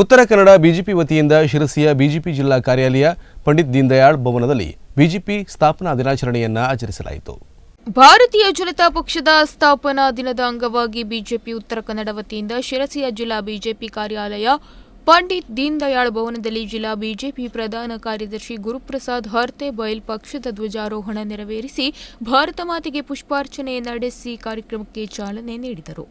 Uttara Kannada BJP ವತಿಯಿಂದ ಶಿರಸಿಯ BJP ಜಿಲ್ಲಾ ಕಾರ್ಯಾಲಯ ಪಂಡಿತ್ ದೀನ್ದಯಾಳ್ ಭವನದಲ್ಲಿ ಬಿಜೆಪಿ ಸ್ಥಾಪನಾ ದಿನಾಚರಣೆಯನ್ನ ಆಚರಿಸಲಾಯಿತು. ಭಾರತೀಯ ಜನತಾ ಪಕ್ಷದ ಸ್ಥಾಪನಾ ದಿನದ ಅಂಗವಾಗಿ ಬಿಜೆಪಿ ಉತ್ತರ ಕನ್ನಡ ವತಿಯಿಂದ ಶಿರಸಿಯ ಜಿಲ್ಲಾ ಬಿಜೆಪಿ ಕಾರ್ಯಾಲಯ ಪಂಡಿತ್ ದೀನ್ ದಯಾಳ್ ಭವನದಲ್ಲಿ ಜಿಲ್ಲಾ ಬಿಜೆಪಿ ಪ್ರಧಾನ ಕಾರ್ಯದರ್ಶಿ ಗುರುಪ್ರಸಾದ್ ಹರ್ತೆ ಬೈಲ್ ಪಕ್ಷದ ಧ್ವಜಾರೋಹಣ ನೆರವೇರಿಸಿ ಭಾರತ ಮಾತೆಗೆ ಪುಷ್ಪಾರ್ಚನೆ ನಡೆಸಿ ಕಾರ್ಯಕ್ರಮಕ್ಕೆ ಚಾಲನೆ ನೀಡಿದರು.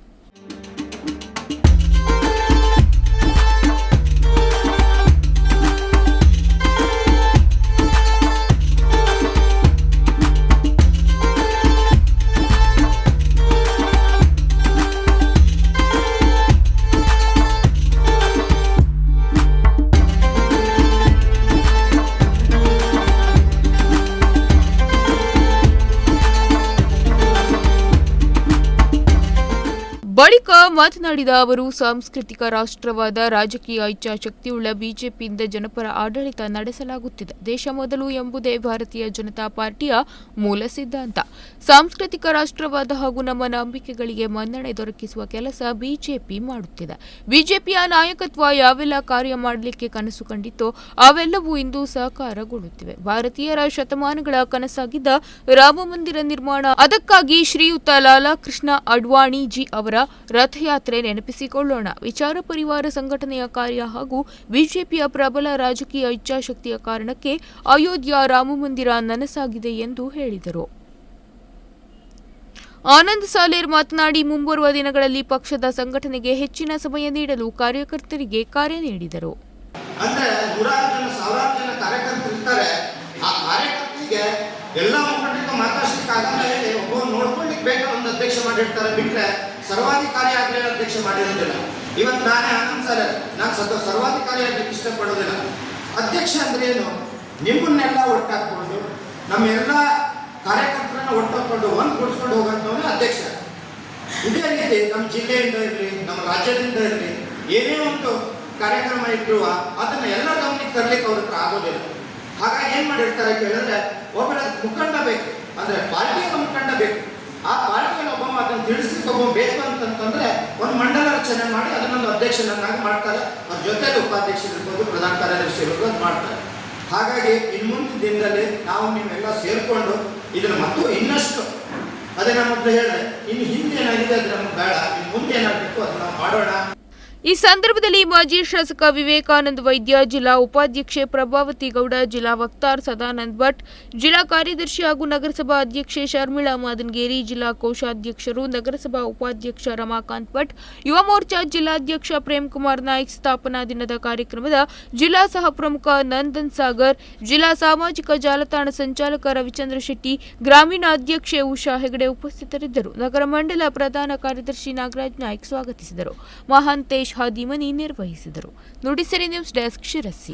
ಬಳಿಕ ಮಾತನಾಡಿದ ಅವರು, ಸಾಂಸ್ಕೃತಿಕ ರಾಷ್ಟ್ರವಾದ ರಾಜಕೀಯ ಇಚ್ಛಾಶಕ್ತಿಯುಳ್ಳ ಬಿಜೆಪಿಯಿಂದ ಜನಪರ ಆಡಳಿತ ನಡೆಸಲಾಗುತ್ತಿದೆ. ದೇಶ ಮೊದಲು ಎಂಬುದೇ ಭಾರತೀಯ ಜನತಾ ಪಾರ್ಟಿಯ ಮೂಲ ಸಿದ್ಧಾಂತ. ಸಾಂಸ್ಕೃತಿಕ ರಾಷ್ಟ್ರವಾದ ಹಾಗೂ ನಮ್ಮ ನಂಬಿಕೆಗಳಿಗೆ ಮನ್ನಣೆ ದೊರಕಿಸುವ ಕೆಲಸ ಬಿಜೆಪಿ ಮಾಡುತ್ತಿದೆ. ಬಿಜೆಪಿಯ ನಾಯಕತ್ವ ಯಾವೆಲ್ಲ ಕಾರ್ಯ ಮಾಡಲಿಕ್ಕೆ ಕನಸು ಕಂಡಿತ್ತೋ ಅವೆಲ್ಲವೂ ಇಂದು ಸಹಕಾರಗೊಳ್ಳುತ್ತಿವೆ ಭಾರತೀಯರ ಶತಮಾನಗಳ ಕನಸಾಗಿದ್ದ ರಾಮಮಂದಿರ ನಿರ್ಮಾಣ, ಅದಕ್ಕಾಗಿ ಶ್ರೀಯುತ ಲಾಲಾಕೃಷ್ಣ ಅಡ್ವಾಣಿಜಿ ಅವರ ರಥಯಾತ್ರೆ ನೆನಪಿಸಿಕೊಳ್ಳೋಣ. ವಿಚಾರ ಪರಿವಾರ ಸಂಘಟನೆಯ ಕಾರ್ಯ ಹಾಗೂ ಬಿಜೆಪಿಯ ಪ್ರಬಲ ರಾಜಕೀಯ ಇಚ್ಛಾಶಕ್ತಿಯ ಕಾರಣಕ್ಕೆ ಅಯೋಧ್ಯ ರಾಮ ಮಂದಿರ ನನಸಾಗಿದೆ ಎಂದು ಹೇಳಿದರು. ಆನಂದ್ ಸಾಲೇರ್ ಮಾತನಾಡಿ, ಮುಂಬರುವ ದಿನಗಳಲ್ಲಿ ಪಕ್ಷದ ಸಂಘಟನೆಗೆ ಹೆಚ್ಚಿನ ಸಮಯ ನೀಡಲು ಕಾರ್ಯಕರ್ತರಿಗೆ ಕಾರ್ಯ ನೀಡಿದರು. ಎಲ್ಲ ಮುಖಂಡರಿಗೆ ಆಗಲ್ಲ ಹೇಳಿ ಒಬ್ಬ ನೋಡ್ಕೊಳ್ಳಿಕ್ಕೆ ಬೇಕಾದ ಒಂದು ಅಧ್ಯಕ್ಷ ಮಾಡಿರ್ತಾರೆ. ಬಿಟ್ರೆ ಸರ್ವಾಧಿಕಾರಿ ಆಗಲಿ ಅಧ್ಯಕ್ಷ ಮಾಡಿರೋದಿಲ್ಲ. ಇವತ್ತು ನಾನೇ ಆನಂದ್ ಸರ್. ನಾನು ಸದ ಸರ್ವಾಧಿಕಾರಿ ಆಗ್ಲಿಕ್ಕೆ ಇಷ್ಟಪಡೋದಿಲ್ಲ. ಅಧ್ಯಕ್ಷ ಅಂದ್ರೆ ಏನು? ನಿಮ್ಮನ್ನೆಲ್ಲ ಒಟ್ಟಾಕೊಂಡು ನಮ್ಮೆಲ್ಲ ಕಾರ್ಯಕರ್ತರನ್ನ ಒಟ್ಟಾಕೊಂಡು ಒಂದು ಕೊಡ್ಸ್ಕೊಂಡು ಹೋಗಂತವನೇ ಅಧ್ಯಕ್ಷ. ಇದೇ ರೀತಿ ನಮ್ಮ ಜಿಲ್ಲೆಯಿಂದ ಇರಲಿ ನಮ್ಮ ರಾಜ್ಯದಿಂದ ಇರಲಿ, ಏನೇ ಒಂದು ಕಾರ್ಯಕ್ರಮ ಇಟ್ಟಿರುವ ಅದನ್ನ ಎಲ್ಲ ಗಮನಕ್ಕೆ ತರಲಿಕ್ಕೆ ಅವ್ರ ಹತ್ರ ಆಗೋದಿಲ್ಲ. ಹಾಗಾಗಿ ಏನ್ ಮಾಡಿರ್ತಾರೆ ಕೇಳಿದ್ರೆ, ಒಬ್ಬರ ಮುಖಂಡ ಬೇಕು. ಅಂದ್ರೆ ಪಾರ್ಟಿಯ ಮುಖಂಡ ಬೇಕು. ಆ ಪಾರ್ಟಿಯಲ್ಲಿ ಒಬ್ಬ ಅದನ್ನು ತಿಳಿಸ್ಲಿಕ್ಕೆ ಒಬ್ಬ ಅಂತಂತಂದ್ರೆ ಒಂದು ಮಂಡಲ ರಚನೆ ಮಾಡಿ ಅದನ್ನೊಂದು ಅಧ್ಯಕ್ಷನನ್ನಾಗಿ ಮಾಡ್ತಾರೆ. ಅವ್ರ ಜೊತೆಲಿ ಉಪಾಧ್ಯಕ್ಷರಿರ್ಬೋದು ಪ್ರಧಾನ ಕಾರ್ಯದರ್ಶಿ ಇರ್ಬೋದು, ಅದು ಮಾಡ್ತಾರೆ. ಹಾಗಾಗಿ ಇನ್ನು ಮುಂದಿನ ದಿನದಲ್ಲಿ ನಾವು ನೀವೆಲ್ಲ ಸೇರಿಕೊಂಡು ಇದನ್ನ ಮತ್ತು ಇನ್ನಷ್ಟು ಅದೇ ನಮ್ಮ ಮೊದಲು ಹೇಳಿದೆ, ಇನ್ನು ಹಿಂದೆ ಏನಾಗಿದೆ ಅದು ನಮ್ಗೆ ಬೇಡ, ಇನ್ನು ಮುಂದೆ ಏನಾಗಬೇಕು ಅದನ್ನ ನಾವು ಮಾಡೋಣ. ಈ ಸಂದರ್ಭದಲ್ಲಿ ಮಾಜಿ ಶಾಸಕ ವಿವೇಕಾನಂದ ವೈದ್ಯ, ಜಿಲ್ಲಾ ಉಪಾಧ್ಯಕ್ಷೆ ಪ್ರಭಾವತಿ ಗೌಡ, ಜಿಲ್ಲಾ ವಕ್ತಾರ್ ಸದಾನಂದ್ ಭಟ್, ಜಿಲ್ಲಾ ಕಾರ್ಯದರ್ಶಿ ಹಾಗೂ ನಗರಸಭಾ ಅಧ್ಯಕ್ಷೆ ಶರ್ಮಿಳಾ ಮಾದನ್ಗೇರಿ, ಜಿಲ್ಲಾ ಕೋಶಾಧ್ಯಕ್ಷರು, ನಗರಸಭಾ ಉಪಾಧ್ಯಕ್ಷ ರಮಾಕಾಂತ್ ಭಟ್, ಯುವ ಮೋರ್ಚಾ ಜಿಲ್ಲಾಧ್ಯಕ್ಷ ಪ್ರೇಮ್ ಕುಮಾರ್ ನಾಯ್ಕ್ ಸ್ಥಾಪನಾ ದಿನದ ಕಾರ್ಯಕ್ರಮದ ಜಿಲ್ಲಾ ಸಹ ಪ್ರಮುಖ ನಂದನ್ ಸಾಗರ್, ಜಿಲ್ಲಾ ಸಾಮಾಜಿಕ ಜಾಲತಾಣ ಸಂಚಾಲಕ ರವಿಚಂದ್ರ ಶೆಟ್ಟಿ, ಗ್ರಾಮೀಣ ಅಧ್ಯಕ್ಷೆ ಉಷಾ ಹೆಗಡೆ ಉಪಸ್ಥಿತರಿದ್ದರು. ನಗರ ಮಂಡಲ ಪ್ರಧಾನ ಕಾರ್ಯದರ್ಶಿ ನಾಗರಾಜ್ ನಾಯ್ಕ್ ಸ್ವಾಗತಿಸಿದರು. ಮಹಾಂತೇಶ್ ಹಾದಿಮನಿ ನಿರ್ವಹಿಸಿದರು ನುಡಿಸಿರಿ ನ್ಯೂಸ್ ಡೆಸ್ಕ್ ಶಿರಸಿ.